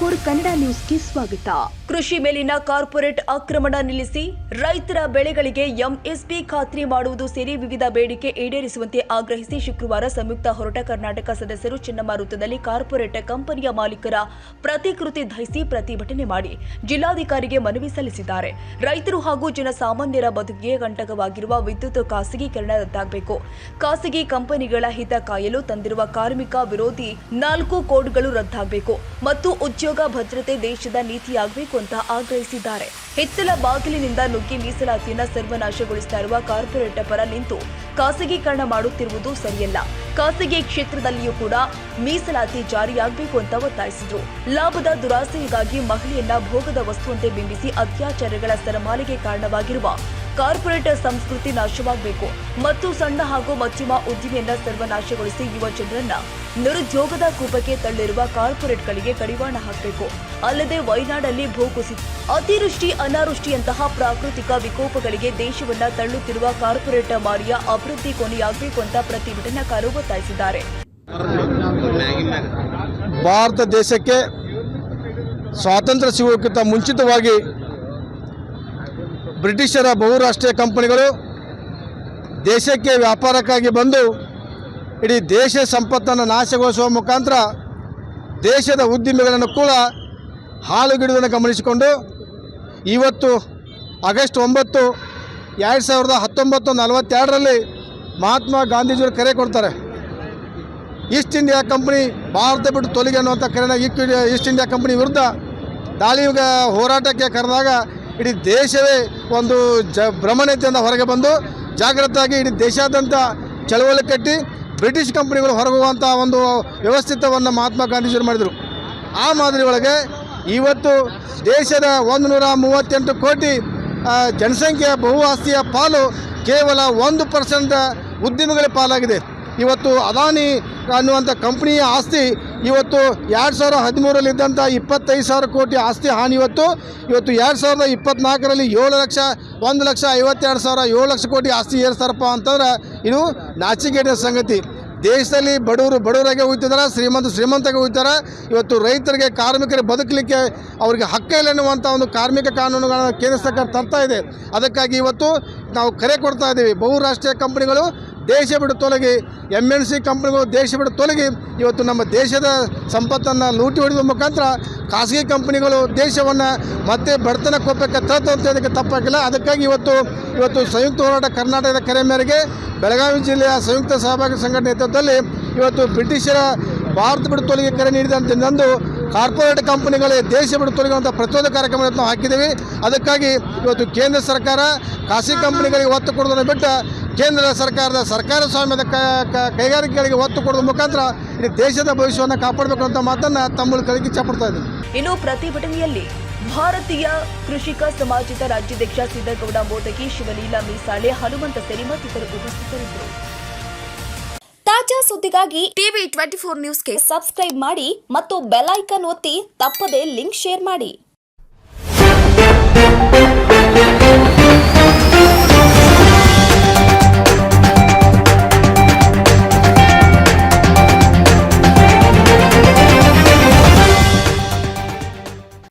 Four Kannada ನ್ಯೂಸ್ಗೆ ಸ್ವಾಗತ. ಕೃಷಿ ಮೇಲಿನ ಕಾರ್ಪೊರೇಟ್ ಆಕ್ರಮಣ ನಿಲ್ಲಿಸಿ ರೈತರ ಬೆಳೆಗಳಿಗೆ ಎಂಎಸ್ಪಿ ಖಾತ್ರಿ ಮಾಡುವುದು ಸೇರಿ ವಿವಿಧ ಬೇಡಿಕೆ ಈಡೇರಿಸುವಂತೆ ಆಗ್ರಹಿಸಿ ಶುಕ್ರವಾರ ಸಂಯುಕ್ತ ಹೊರಟ ಕರ್ನಾಟಕ ಸದಸ್ಯರು ಚೆನ್ನಮ್ಮ ವೃತ್ತದಲ್ಲಿ ಕಾರ್ಪೊರೇಟ್ ಕಂಪನಿಯ ಮಾಲೀಕರ ಪ್ರತಿಕೃತಿ ದಹಿಸಿ ಪ್ರತಿಭಟನೆ ಮಾಡಿ ಜಿಲ್ಲಾಧಿಕಾರಿಗೆ ಮನವಿ ಸಲ್ಲಿಸಿದ್ದಾರೆ. ರೈತರು ಹಾಗೂ ಜನಸಾಮಾನ್ಯರ ಬದುಕಿಗೆ ಕಂಟಕವಾಗಿರುವ ವಿದ್ಯುತ್ ಖಾಸಗೀಕರಣ ರದ್ದಾಗಬೇಕು ಖಾಸಗಿ ಕಂಪನಿಗಳ ಹಿತ ಕಾಯಲು ತಂದಿರುವ ಕಾರ್ಮಿಕ ವಿರೋಧಿ ನಾಲ್ಕು ಕೋಡ್ಗಳು ರದ್ದಾಗಬೇಕು. ಮತ್ತು ಉದ್ಯೋಗ ಭದ್ರತೆ ದೇಶದ ನೀತಿಯಾಗಬೇಕು ಅಂತ ಆಗ್ರಹಿಸಿದ್ದಾರೆ. ಹಿತ್ತಲ ಬಾಗಿಲಿನಿಂದ ನುಗ್ಗಿ ಮೀಸಲಾತಿಯನ್ನ ಸರ್ವನಾಶಗೊಳಿಸ್ತಾ ಇರುವ ಕಾರ್ಪೊರೇಟ್ ಪರ ನಿಂತು ಖಾಸಗೀಕರಣ ಮಾಡುತ್ತಿರುವುದು ಸರಿಯಲ್ಲ. ಖಾಸಗಿ ಕ್ಷೇತ್ರದಲ್ಲಿಯೂ ಕೂಡ ಮೀಸಲಾತಿ ಜಾರಿಯಾಗಬೇಕು ಅಂತ ಒತ್ತಾಯಿಸಿದ್ರು. ಲಾಭದ ದುರಾಸೆಗಾಗಿ ಮಹಿಳೆಯನ್ನ ಭೋಗದ ವಸ್ತುವಂತೆ ಬಿಂಬಿಸಿ ಅತ್ಯಾಚಾರಗಳ ಸರಮಾಲೆಗೆ ಕಾರಣವಾಗಿರುವ ಕಾರ್ಪೊರೇಟ್ ಸಂಸ್ಕೃತಿ ನಾಶವಾಗಬೇಕು. ಮತ್ತು ಸಣ್ಣ ಹಾಗೂ ಮಧ್ಯಮ ಉದ್ದಿಮೆಯನ್ನ ಸರ್ವನಾಶಗೊಳಿಸಿ ಯುವ ಜನರನ್ನ ನಿರುದ್ಯೋಗದ ಕೂಪಕ್ಕೆ ತಳ್ಳಿರುವ ಕಾರ್ಪೊರೇಟ್ಗಳಿಗೆ ಕಡಿವಾಣ ಹಾಕಬೇಕು. ಅಲ್ಲದೆ ವಯನಾಡಲ್ಲಿ ಭೂಕುಸಿತ ಅತಿವೃಷ್ಟಿ, ಅನಾವೃಷ್ಟಿಯಂತಹ ಪ್ರಾಕೃತಿಕ ವಿಕೋಪಗಳಿಗೆ ದೇಶವನ್ನ ತಳ್ಳುತ್ತಿರುವ ಕಾರ್ಪೊರೇಟ್ ಮಾರಿಯ ಅಭಿವೃದ್ಧಿ ಕೊನೆಯಾಗಬೇಕು ಅಂತ ಪ್ರತಿಭಟನಾಕಾರರು ಒತ್ತಾಯಿಸಿದ್ದಾರೆ. ಭಾರತ ದೇಶಕ್ಕೆ ಸ್ವಾತಂತ್ರ್ಯ ಸಿಗೋಕ್ಕಿಂತ ಮುಂಚಿತವಾಗಿ ಬ್ರಿಟಿಷರ ಬಹುರಾಷ್ಟ್ರೀಯ ಕಂಪನಿಗಳು ದೇಶಕ್ಕೆ ವ್ಯಾಪಾರಕ್ಕಾಗಿ ಬಂದು ಇಡೀ ದೇಶ ಸಂಪತ್ತನ್ನು ನಾಶಗೊಳಿಸುವ ಮುಖಾಂತರ ದೇಶದ ಉದ್ದಿಮೆಗಳನ್ನು ಕೂಡ ಹಾಳುಗಿಡುವುದನ್ನು ಗಮನಿಸಿಕೊಂಡು ಇವತ್ತು ಆಗಸ್ಟ್ ಒಂಬತ್ತು ಎರಡು ಸಾವಿರದ ಹತ್ತೊಂಬತ್ತು ನಲವತ್ತೆರಡರಲ್ಲಿ ಮಹಾತ್ಮ ಗಾಂಧೀಜಿಯವರು ಕರೆ ಕೊಡ್ತಾರೆ. ಈಸ್ಟ್ ಇಂಡಿಯಾ ಕಂಪನಿ ಭಾರತ ಬಿಟ್ಟು ತೊಲಗಿ ಅನ್ನುವಂಥ ಕರೆನ ಈಸ್ಟ್ ಇಂಡಿಯಾ ಕಂಪನಿ ವಿರುದ್ಧ ದಾಳಿಗೆ ಹೋರಾಟಕ್ಕೆ ಕರೆದಾಗ ಇಡೀ ದೇಶವೇ ಒಂದು ಜ ಭ್ರಮಣತೆಯಿಂದ ಹೊರಗೆ ಬಂದು ಜಾಗೃತವಾಗಿ ಇಡೀ ದೇಶಾದ್ಯಂತ ಚಳವಳಿ ಕಟ್ಟಿ ಬ್ರಿಟಿಷ್ ಕಂಪ್ನಿಗಳು ಹೊರಗುವಂಥ ಒಂದು ವ್ಯವಸ್ಥಿತವನ್ನು ಮಹಾತ್ಮ ಗಾಂಧೀಜಿಯವರು ಮಾಡಿದರು. ಆ ಮಾದರಿ ಒಳಗೆ ಇವತ್ತು ದೇಶದ ಒಂದು ನೂರ ಮೂವತ್ತೆಂಟು ಕೋಟಿ ಜನಸಂಖ್ಯೆಯ ಬಹು ಆಸ್ತಿಯ ಪಾಲು ಕೇವಲ ಒಂದು ಪರ್ಸೆಂಟ್ ಉದ್ಯಮಿಗಳ ಪಾಲಾಗಿದೆ. ಇವತ್ತು ಅದಾನಿ ಅನ್ನುವಂಥ ಕಂಪ್ನಿಯ ಆಸ್ತಿ ಇವತ್ತು ಎರಡು ಸಾವಿರ ಹದಿಮೂರರಲ್ಲಿ ಇದ್ದಂಥ ಇಪ್ಪತ್ತೈದು ಸಾವಿರ ಕೋಟಿ ಆಸ್ತಿ ಹಾನಿ ಇವತ್ತು. ಇವತ್ತು ಎರಡು ಸಾವಿರದ ಇಪ್ಪತ್ತ್ನಾಲ್ಕರಲ್ಲಿ ಏಳು ಲಕ್ಷ, ಒಂದು ಲಕ್ಷ ಐವತ್ತೆರಡು ಸಾವಿರ ಏಳು ಲಕ್ಷ ಕೋಟಿ ಆಸ್ತಿ ಏರಿಸ್ತಾರಪ್ಪ ಅಂತಂದ್ರೆ ಇದು ನಾಚಿಕೆಟ ಸಂಗತಿ. ದೇಶದಲ್ಲಿ ಬಡವರು ಬಡವರಾಗೆ ಹೋಗ್ತಿದ್ದಾರೆ, ಶ್ರೀಮಂತ ಶ್ರೀಮಂತಗೆ ಹೋಗ್ತಾರೆ ಇವತ್ತು ರೈತರಿಗೆ, ಕಾರ್ಮಿಕರಿಗೆ ಬದುಕಲಿಕ್ಕೆ ಅವರಿಗೆ ಹಕ್ಕ ಇಲ್ಲ ಅನ್ನುವಂಥ ಒಂದು ಕಾರ್ಮಿಕ ಕಾನೂನುಗಳನ್ನು ಕೇಂದ್ರ ಸರ್ಕಾರ ತರ್ತಾ ಇದೆ. ಅದಕ್ಕಾಗಿ ಇವತ್ತು ನಾವು ಕರೆ ಕೊಡ್ತಾ ಇದ್ದೀವಿ. ಬಹುರಾಷ್ಟ್ರೀಯ ಕಂಪನಿಗಳು ದೇಶ ಬಿಟ್ಟು ತೊಲಗಿ. ಎಂ ಎನ್ ಸಿ ಕಂಪ್ನಿಗಳು ದೇಶ ಬಿಟ್ಟು ತೊಲಗಿ. ಇವತ್ತು ನಮ್ಮ ದೇಶದ ಸಂಪತ್ತನ್ನು ಲೂಟಿ ಹೊಡೆಯುವ ಮುಖಾಂತರ ಖಾಸಗಿ ಕಂಪ್ನಿಗಳು ದೇಶವನ್ನು ಮತ್ತೆ ಬಡತನ ಕೋಪಕ್ಕೆ ತರ್ತು ಅಂತ ಅದಕ್ಕೆ ತಪ್ಪಾಗಿಲ್ಲ. ಅದಕ್ಕಾಗಿ ಇವತ್ತು ಇವತ್ತು ಸಂಯುಕ್ತ ಹೋರಾಟ ಕರ್ನಾಟಕದ ಕರೆ ಮೇರೆಗೆ ಬೆಳಗಾವಿ ಜಿಲ್ಲೆಯ ಸಂಯುಕ್ತ ಸಹಭಾಗಿ ಸಂಘಟನೆ ನೇತೃತ್ವದಲ್ಲಿ ಇವತ್ತು ಬ್ರಿಟಿಷರ ಭಾರತ ಬಿಡು ತೊಲಗಿ ಕರೆ ನೀಡಿದಂತೆಂದು ಕಾರ್ಪೊರೇಟ್ ಕಂಪನಿಗಳೇ ದೇಶ ಬಿಟ್ಟು ತೊಲಗುವಂಥ ಪ್ರತಿರೋಧ ಕಾರ್ಯಕ್ರಮಗಳನ್ನು ಹಾಕಿದ್ದೀವಿ. ಅದಕ್ಕಾಗಿ ಇವತ್ತು ಕೇಂದ್ರ ಸರ್ಕಾರ ಖಾಸಗಿ ಕಂಪನಿಗಳಿಗೆ ಒತ್ತು ಕೊಡೋದನ್ನು ಬಿಟ್ಟು ಕೇಂದ್ರ ಸರ್ಕಾರದ ಸರ್ಕಾರ ಸ್ವಾಮ್ಯದ ಕೈಗಾರಿಕೆಗಳಿಗೆ ಒತ್ತು ಕೊಡುವ ಮುಖಾಂತರ ಇಡೀ ದೇಶದ ಭವಿಷ್ಯವನ್ನು ಕಾಪಾಡಬೇಕು ಅಂತ ಮಾತನ್ನು ತಮ್ಮಲ್ಲಿ ಕಳಿಗೆ ಇಚ್ಛಪಡ್ತಾ ಇದ್ದೀನಿ. ಇನ್ನು ಪ್ರತಿಭಟನೆಯಲ್ಲಿ ಭಾರತೀಯ ಕೃಷಿಕ ಸಮಾಜದ ರಾಜ್ಯಾಧ್ಯಕ್ಷ ಸಿದ್ದಗೌಡ ಮೋದಗಿ ಶಿವಲೀಲಾ ಮೀಸಾಳೆ, ಹನುಮಂತ ಸೇರಿ ಮತ್ತಿತರರು ಉಪಸ್ಥಿತರಿದ್ದರು. ತಾಜಾ ಸುದ್ದಿಗಾಗಿ ಟಿವಿ ಟ್ವೆಂಟಿ ಫೋರ್ ನ್ಯೂಸ್ಗೆ ಸಬ್ಸ್ಕ್ರೈಬ್ ಮಾಡಿ ಮತ್ತು ಬೆಲ್ ಐಕನ್ ಒತ್ತಿ ತಪ್ಪದೇ ಲಿಂಕ್ ಶೇರ್ ಮಾಡಿ.